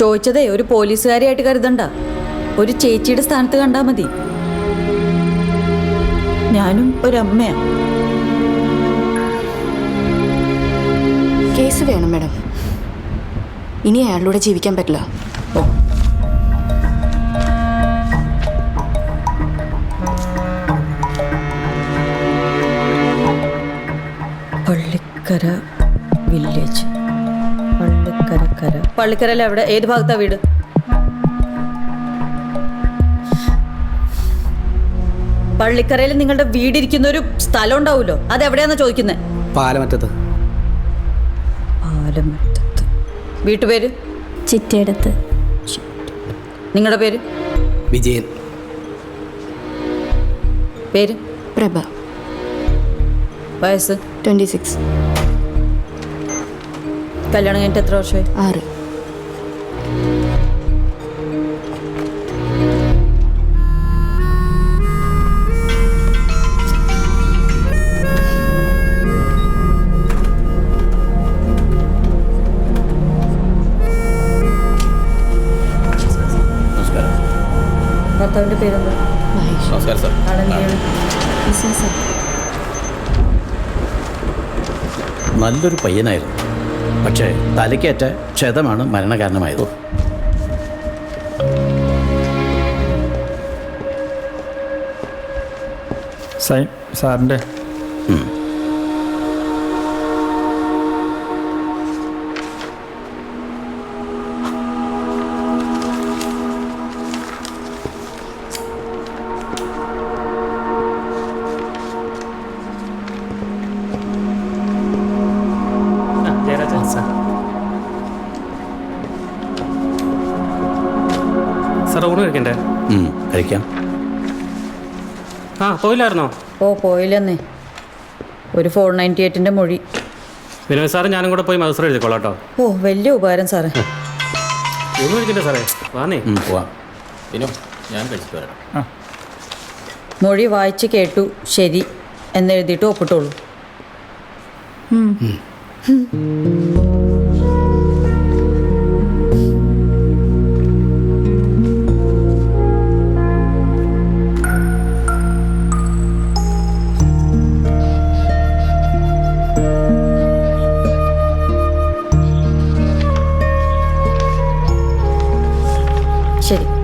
ചോദിച്ചതേ ഒരു പോലീസുകാരിയായിട്ട് കരുതണ്ട. ഒരു ചേച്ചിയുടെ സ്ഥാനത്ത് കണ്ടാൽ മതി. ഞാനും ഒരമ്മയാ. കേസ് വേണം മാഡം. ഇനി അയാളിലൂടെ ജീവിക്കാൻ പറ്റില്ല. ഓ. പള്ളിക്കര പള്ളിക്കരയിൽ എവിടെ? ഏത് ഭാഗത്താ വീട്? പള്ളിക്കരയിൽ നിങ്ങളുടെ വീടിരിക്കുന്ന ഒരു സ്ഥലം ഉണ്ടാവുമല്ലോ അത് എവിടെയാണെന്ന് ചോദിക്കുന്നത് പാലമറ്റത്ത്. പാലമറ്റത്ത്. വീട്ടുപേര്? ചിറ്റേടത്ത് നിങ്ങളുടെ പേര്? വിജയൻ. പേര്? പ്രഭ. വയസ്സ് ട്വന്റി സിക്സ് കല്യാണം കഴിഞ്ഞിട്ട് എത്ര വർഷമായി ആറ് ഭർത്താവിന്റെ പേരെന്താ? മഹേഷ്. നമസ്കാരം സാർ. ആണെന്ത് ബിസിനസ് നല്ലൊരു പയ്യനായിരുന്നു. പക്ഷേ തലയ്ക്കേറ്റ ക്ഷതമാണ് മരണകാരണമായത്. സാറിന്റെ സാർ ഊണ് കഴിക്കണ്ടേ? ഉം, കഴിക്കാം. ആ പോയില്ലായിരുന്നോ? ഓ പോയില്ലെന്നേ. ഒരു ഫോർ നയന്റി എയ്റ്റിന്റെ മൊഴി. വിനോദ് സാറ് ഞാനും കൂടെ പോയി മത്സരം എഴുതിക്കോളാം കേട്ടോ ഓ വലിയ ഉപകാരം സാറേ. ഊണ് കഴിക്കണ്ടേ സാറേ? വാന്നേ പോവാം. വിനു ഞാൻ കഴിച്ചിട്ട് വരാം. മൊഴി വായിച്ച് കേട്ടു ശരി എന്നെഴുതിയിട്ട് ഒപ്പിട്ടോളൂ.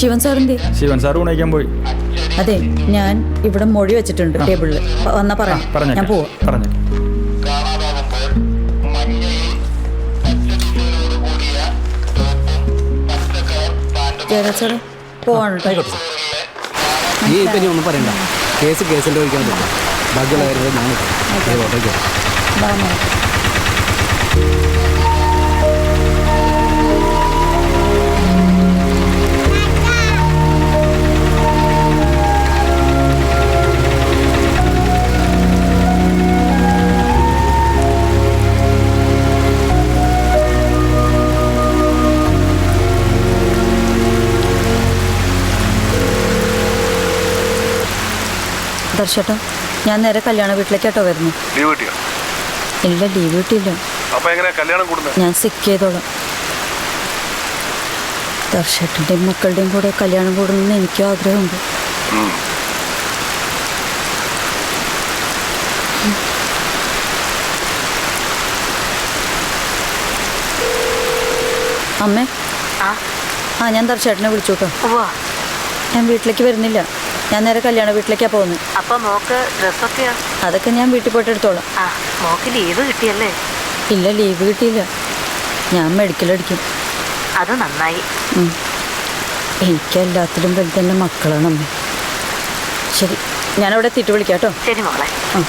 ശിവൻ സാറിന്റെ? ശിവൻ സാർ ഉണയിക്കാൻ പോയി. അതെ ഞാൻ ഇവിടെ മൊഴി വെച്ചിട്ടുണ്ട് ടേബിളിൽ വന്നാ പറഞ്ഞു ഞാൻ പോവാം. പറഞ്ഞു ജയരാജ് സാറ് പോവാണ് ഈ നീ ഇപ്പം ഇനി ഒന്നും പറയണ്ട. കേസ് കേസിന്റെ ഒഴിക്കാൻ പറ്റില്ല ബാക്കിയുള്ള കാര്യങ്ങൾ ഞാൻ ഓട്ടോയ്ക്ക് ദർശേട്ടാ ഞാൻ നേരെ കല്യാണ വീട്ടിലേക്കാട്ടോ വരുന്നു. ലീവ് കിട്ടിയോ? ഇല്ല ലീവ് കിട്ടിയില്ല. അപ്പൊ എങ്ങനെ കല്യാണം കൂടുന്നത്? ഞാൻ സിക്ക് ചെയ്തോളാം. ദർശേട്ടന്റെയും മക്കളുടെയും കൂടെ കല്യാണം കൂടണമെന്ന് എനിക്കും ആഗ്രഹമുണ്ട്. അമ്മേ. ആ. ഞാൻ ദർശേട്ടനെ വിളിച്ചു കേട്ടോ ഞാൻ വീട്ടിലേക്ക് വരുന്നില്ല. ഞാൻ നേരെ കല്യാണ വീട്ടിലേക്കാ പോകുന്നത് അപ്പൊ മോക്ക് ഡ്രസ്സൊക്കെയോ അതൊക്കെ ഞാൻ വീട്ടിൽ പോയിട്ട് എടുത്തോളാം. ആ മോക്ക് ലീവ് കിട്ടിയല്ലേ? ഇല്ല ലീവ് കിട്ടിയില്ല. ഞാൻ മെഡിക്കൽ അടിക്കും അത് നന്നായി. എനിക്കെല്ലാത്തിലും വലുതന്നെ മക്കളാണ് അമ്മ. ശരി ഞാനവിടെ എത്തിയിട്ട് വിളിക്കാം കേട്ടോ ശരി മോളെ. ആ.